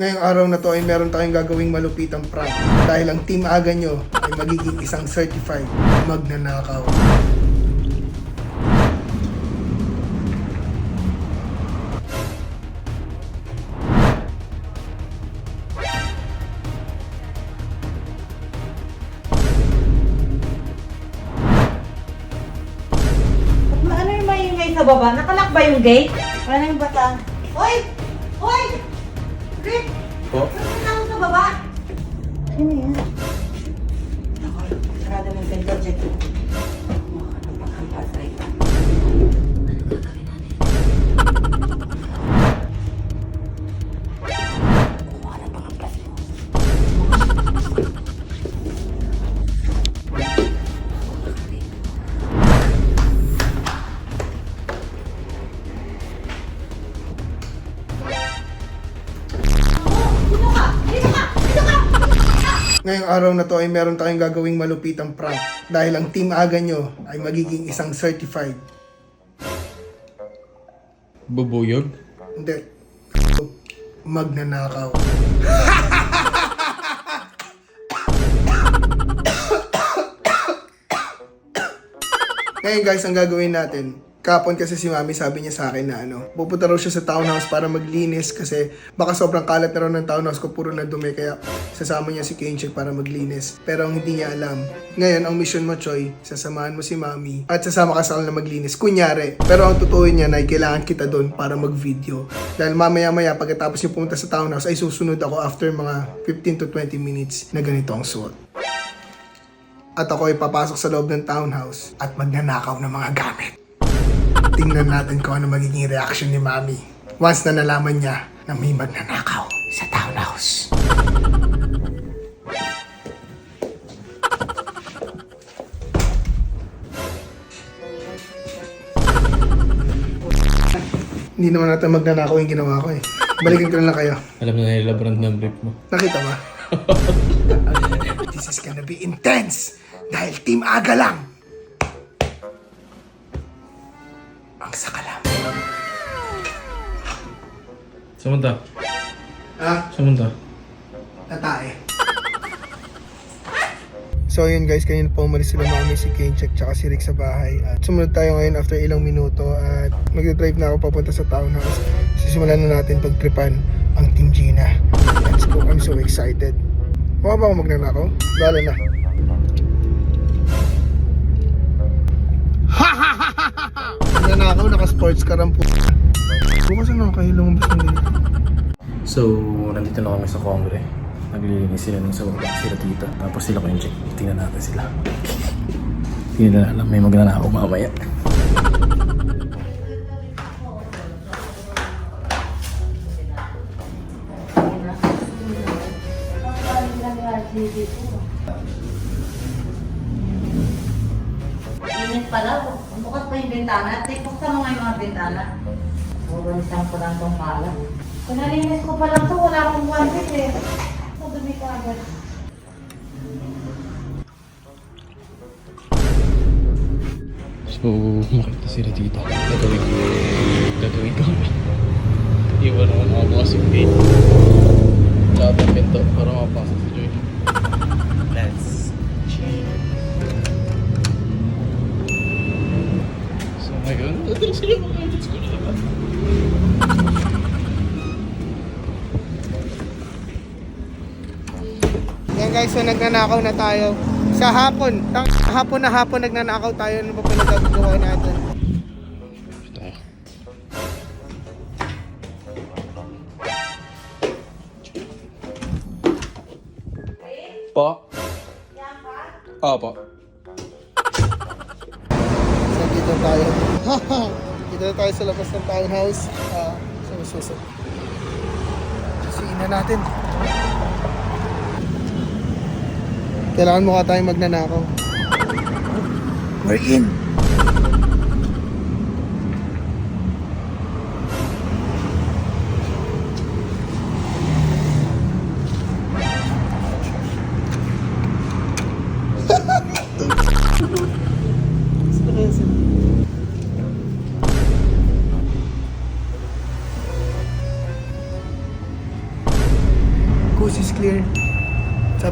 Ngayong araw na to ay meron tayong gagawing malupitang prank dahil ang team aga nyo ay magiging isang certified magnanakaw. Ma- Ano yung maingay sa baba? Nakalak ba yung gate? Ano yung bata? Hoy! Hoy! Rick! Po? Ano tao sa baba? Sino yan? Ako, sarado yung pinto, check. Ngayong araw na to ay meron tayong gagawing malupitang prank dahil ang team aga nyo ay magiging isang certified. Bubuyog? Hindi. Magnanakaw. Ngayon guys, ang gagawin natin, kapon kasi si mami sabi niya sa akin na ano, pupunta raw siya sa townhouse para maglinis kasi baka sobrang kalat na raw ng townhouse ko puro na dumi kaya sasama niya si Kenchik para maglinis. Pero ang hindi niya alam, ngayon ang mission mo Choy, sasamahan mo si mami at sasama ka sa kanila maglinis. Kunyari, pero ang totoo niya na kailangan kita doon para mag-video. Dahil mamaya maya pagkatapos niyo pumunta sa townhouse ay susunod ako after mga 15 to 20 minutes na ganito ang suot. At ako ay papasok sa loob ng townhouse at magnanakaw ng mga gamit. Tingnan natin kung ano magiging reaction ni Mami once na nalaman niya na may magnanakaw sa townhouse. Hindi naman natin magnanakaw yung ginawa ko eh. Balikan ko na lang kayo. Alam na nila brand ng brief mo. Nakita ba? This is gonna be intense! Dahil Team Aga lang! Samunta? Ha? Samunta? Tatae. So yun guys, kanina po umalis sila mami, si Kenchek, tsaka si Rick sa bahay. At sumunod tayo ngayon after ilang minuto at magdadrive na ako papunta sa townhouse. Sisimulan na natin pagtripan ang Team Gina. Let's go, I'm so excited. Mukha ba ako magnanakaw? Bahala na. Magnanakaw, naka-sports car ang p***. Bukas na kayo lumabas ng ganito. So, nandito na kami sa Kongre. Naglilinis sila ng sa baba, sila tita. Tapos sila ko yung check. Tingnan natin sila. Hindi na alam, may magnanakaw mamaya. Init pala. Bukas pa yung bintana. Take, buksan mo nga yung mga bintana. Bubalisan ko lang itong pala. Kung nalinis ko pa lang ito, wala akong wanted eh. Madumi ka agad. So, makita sila tita. Gagawin ko. Gagawin ko. Iwan naman ako bukas yung gate. Lahat ng pinto para mapasok si Joy. Let's chill. So ngayon, dadala sila mga items ko na naman. Yan guys, so nagnanakaw na tayo. Sa hapon, tang hapon na hapon nagnanakaw tayo. Ano ba pinagagawa natin? Tayo. Po? Opo. So dito tayo. Dito tayo sa labas ng townhouse. Ah, sa suso. Susuin na natin. Kailangan mukha tayong magnanakaw. We're in!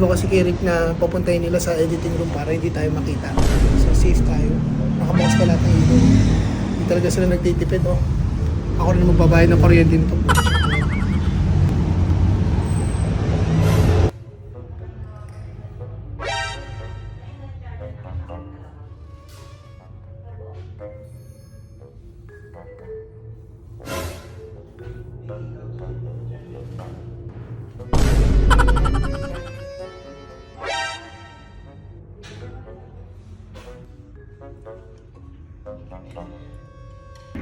Ko kasi kay Rick na papuntahin nila sa editing room para hindi tayo makita. So safe tayo. Nakabukas pa lahat ng ilaw. Hindi talaga sila nagtitipid oh. Ako rin magbabayad ng kuryente nito.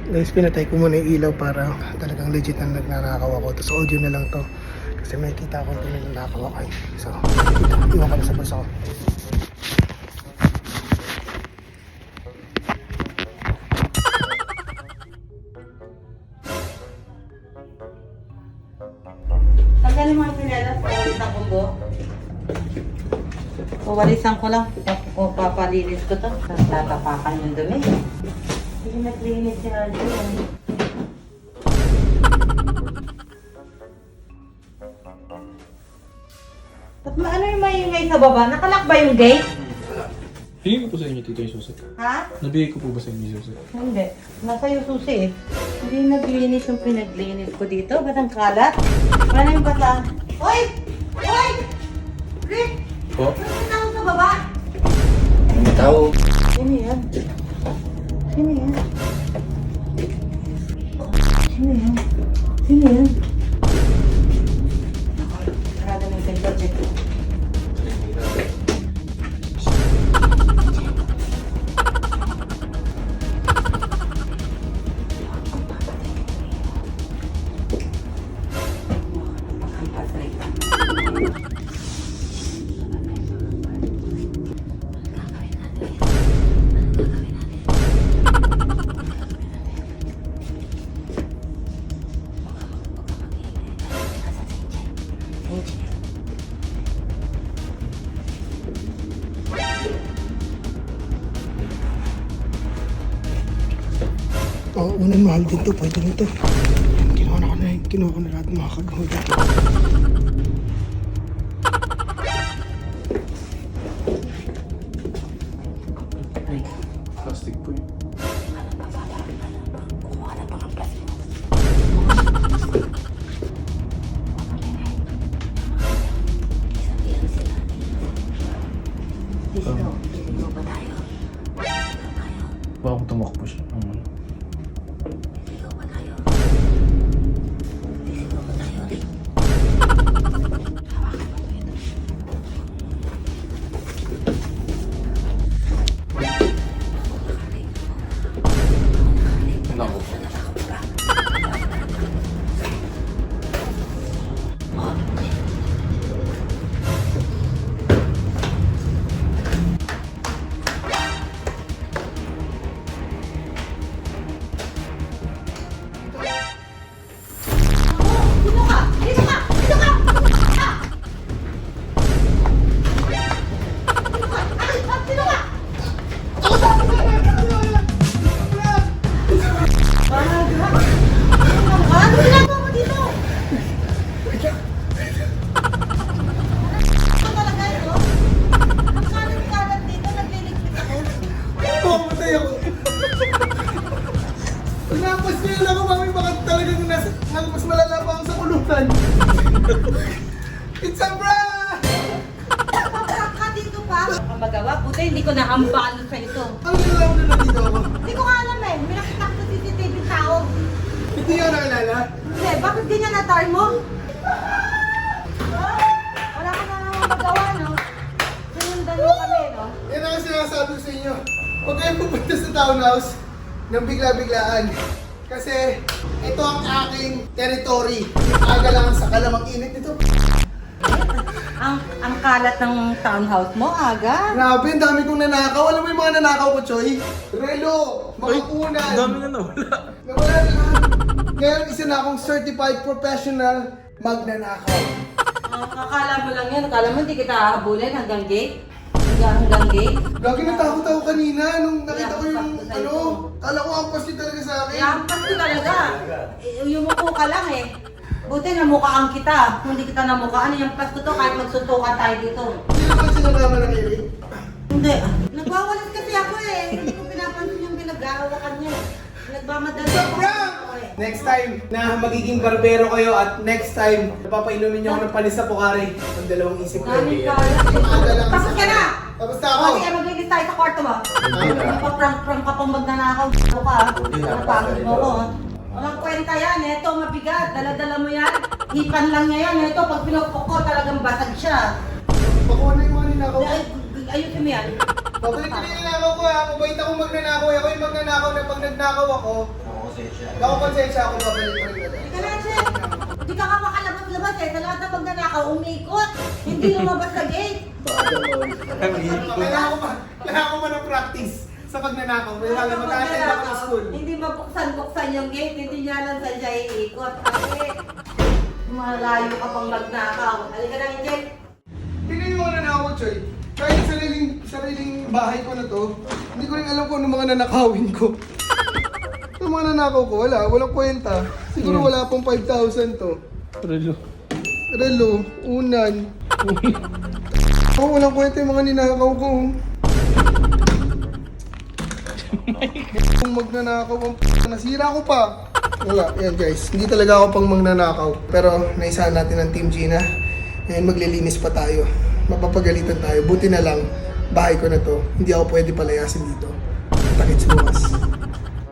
Guys, pinatay ko muna yung ilaw para talagang legit na nagnanakaw ako. Tapos audio na lang to. Kasi may kita akong pinanakaw ako. eh. So, iwan ko na sa bulsa ko. Tanggalin mo ang pinelas, pawalisan ko po. Pawalisan ko lang. Papalinis ko to, tapos tatapakan yung dumi. Hindi naglinis si Arjo. Ba't ma- ano yung maingay sa baba? Nakalak ba yung gate? Hingin ko po sa inyo, Tito, yung susi. Ha? Nabigay ko po ba sa inyo yung susi? Hindi. Nasa yung susi eh. Hindi naglinis yung pinaglinis ko dito. Ba't ang kalat? Paano yung bata? Hoy! Hoy! Rick! Po? Ano tao sa baba? May tao. Oh, unang mahal din to. Pwede rin to. Kinuha na ko na. Kinuha ko na lahat ng mga kagahol Pumatay ako. Pinapas niyo lang ako, mami. Baka talagang nasa, mas malala pa ako sa. It's a prank! Paprak ka dito pa. Ang magawa, buti hindi ko nahambalo sa ito. Ang nalaman na nandito ako. Hindi ko alam eh. May nakita ko sa CCTV tao. Hindi ako nakilala. Hindi, bakit di niya natar mo? Wala ka na naman magawa, no? Sinundan mo kami, no? Yan ang sinasabi ko sa inyo. Huwag kayong pupunta sa townhouse ng bigla-biglaan. Kasi ito ang aking territory. Aga lang sa kalamang init nito. Ang, ang kalat ng townhouse mo, aga. Grabe, ang dami kong nanakaw. Alam mo yung mga nanakaw ko, Choy? Relo, mga kunan. Ang dami na nawala. Nawala na. Ngayon, isa na akong certified professional magnanakaw. Akala mo lang yan. Akala mo hindi kita hahabulin hanggang gate. Hanggang, hanggang gate. Gagi natakot ako kanina nung nakita ko yung sa'yo ano. Kala ko ang paski talaga sa akin. Kaya ang pasto talaga. Eh, Yumuko ka lang eh. Buti namukaan kita. Kung hindi kita namukaan, yung pasto to kahit magsuntukan tayo dito. Sino ba sinasama na kay Ray? Hindi. Nagwawalis kasi ako eh. Hindi ko pinapansin yung pinag-aawakan niya. Nagmamadali ako. Prank! Next time na magiging barbero kayo at next time napapainumin niyo ako ng panis sa Pocari. Ang dalawang isip ko. Namin kaya. Tapos ka na! Tapos na ako. O, sige, maglilis tayo sa kwarto mo. Napaprank-prank ka pang magnanakaw. Ano ka? Napagod mo ko. Walang kwenta yan. Ito, mabigat. Dala-dala mo yan. Hipan lang niya yan. Ito, pag pinupok ko, talagang basag siya. Pakuha na yung mga ninakaw ko. Ayusin mo yan. Babalik na yung ninakaw ko ha. Mabait akong magnanakaw. Ako yung magnanakaw na pag nagnakaw ako. Ako konsensya ako. Babalik ko rin. Hindi ka na, Chef. Hindi ka ka makalabas-labas eh. Sa lahat ng magnanakaw, umikot. Hindi lumabas sa gate. Kailangan ko pa. Kailangan ko pa ng practice sa pagnanakaw. Kaya Ano lang mag-attend ako ng school. Hindi mabuksan-buksan yung gate, hindi niya alam saan siya iikot. Kasi malayo ka pang magnakaw. Halika na, Angel. Tingnan yung mga nanakaw, Choy. Kahit sariling, sariling bahay ko na to, hindi ko rin alam kung ano mga nanakawin ko. Yung mga nanakaw ko, wala. Walang kwenta. Siguro wala pang 5,000 to. Relo. Relo, unan. Oo, walang kwenta yung mga ninakaw ko. Kung magnanakaw ang nasira ko pa. Wala, yan guys. Hindi talaga ako pang magnanakaw. Pero naisahan natin ang Team Gina. Ngayon maglilinis pa tayo. Mapapagalitan tayo. Buti na lang, bahay ko na to. Hindi ako pwede palayasin dito. Takit bukas.